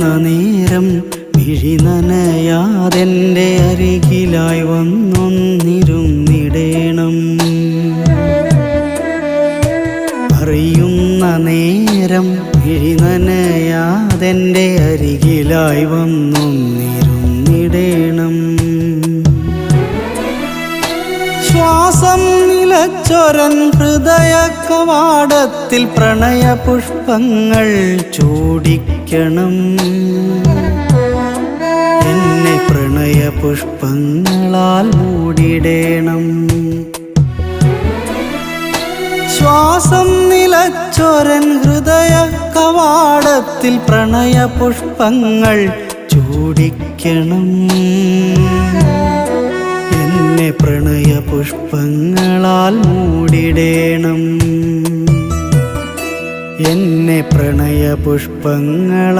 അറിയുന്ന നേരം മിഴി നനയാതെന്റെ അരികിലായി വന്നൊന്നിരുന്നിടേണം. അറിയുന്ന നേരം മിഴി നനയാതെന്റെ അരികിലായി വന്നൊന്നിരുന്നിടേണം. ശ്വാസം നിലച്ചൊരൻ ഹൃദയ കവാടത്തിൽ പ്രണയ പുഷ്പങ്ങൾ ചൂടിക്കണം. എന്നെ പ്രണയ പുഷ്പങ്ങളാൽ മൂടിടേണം. ശ്വാസം നിലച്ചൊരൻ ഹൃദയ കവാടത്തിൽ പ്രണയ പുഷ്പങ്ങൾ ചൂടിക്കണം. എന്നെ പ്രണയ പുഷ്പങ്ങളാൽ മൂടിടേണം. എന്നെ പ്രണയ പുഷ്പങ്ങളാൽ